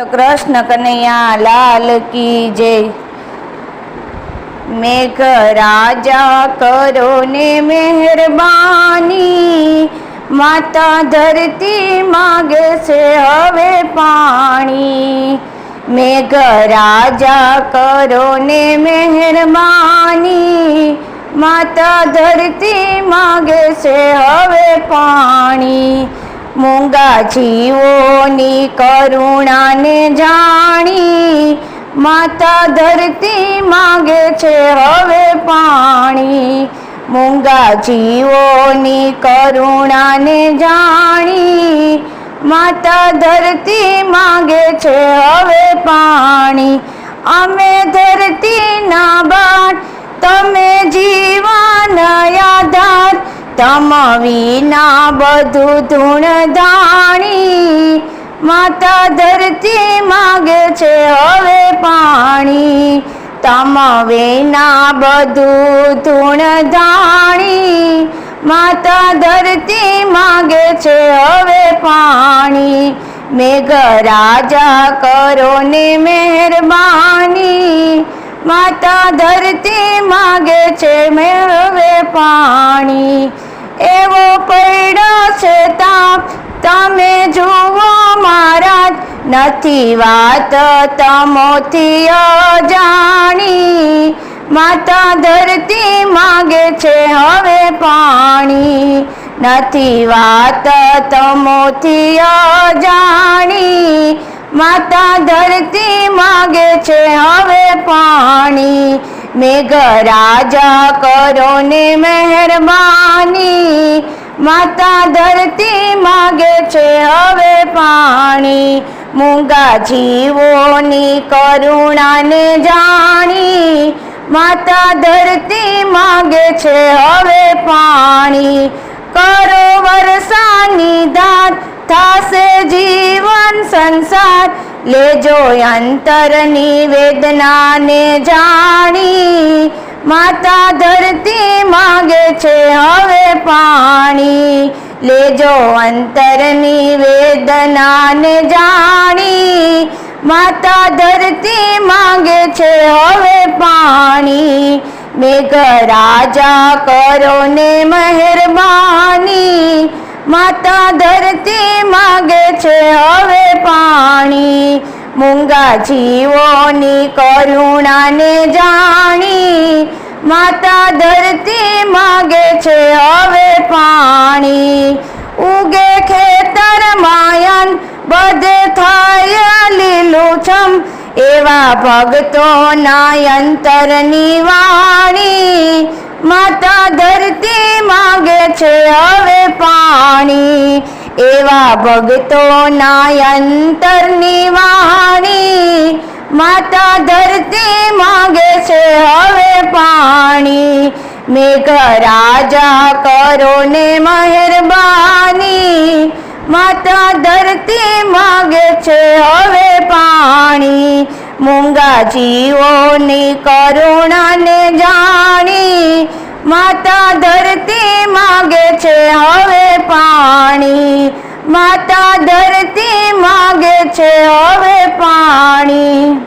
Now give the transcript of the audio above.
કૃષ્ણ કનૈયા, લાલ કી જય. મેઘ રાજા કરો ને મહેરબાની. માતા ધરતી માગે છે હવે પાણી. મેઘ રાજા કરો ને મહેરબાની. માતા ધરતી માગે છે હવે પાણી. મૂંગા જીવોની કરુણાને જાણી માતા ધરતી માગે છે હવે પાણી. મૂંગા જીવોની કરુણાને જાણી માતા ધરતી માગે છે હવે પાણી. અમે ધરતીના બાળ તમ વિના બધું ધૂણ ધાણી, માતા ધરતી માગે છે હવે પાણી. તમ વિના બધું ધૂણ ધાણી, માતા ધરતી માગે છે હવે પાણી. મેઘ રાજા કરો ને મહેરબાની, માતા ધરતી માગે છે મેળવે પાણી. એવો પડ્યો છે તમે જુઓ મહારાજ, નથી વાત તમોથી અજાણી. માતા ધરતી માગે છે હવે પાણી. નથી વાત તમોથી અજાણી. માતા ધરતી માગે છે હવે પાણી. મેઘરાજા કરો ને મહેરબાની. માતા ધરતી માગે છે હવે પાણી. મૂંગા જીવોની કરુણાને જાણી. માતા ધરતી માગે છે હવે પાણી. કરો વરસાની દાત થાશે જીવન સંસાર. લેજો અંતરની વેદનાને જાણી. માતા ધરતી માગે છે હવે પાણી. લેજો અંતરની વેદનાને જાણી. માતા ધરતી માંગે છે હવે પાણી. મેઘ રાજા કરો ને મહેરબાની. માતા ધરતી માગે છે હવે પાણી. મૂંગા જીવોની કરુણાને જાણી. માતા ધરતી માગે છે હવે પાણી. ઉગે ખેતર માયન, બધે થાય લીલુંછમ. એવા ભક્તોના અંતરની વાણી. માતા ધરતી માગે છે હવે પાણી. એવા ભક્તોના અંતરની વાણી. માતા ધરતી માગે છે હવે પાણી મેઘ રાજા કરો ને મહેરબાની, માતા ધરતી માગે છે હવે પાણી. મૂંગા જીવોની કરુણાને જાણી, માતા ધરતી માગે છે હવે પાણી. માતા ધરતી માગે છે હવે પાણી.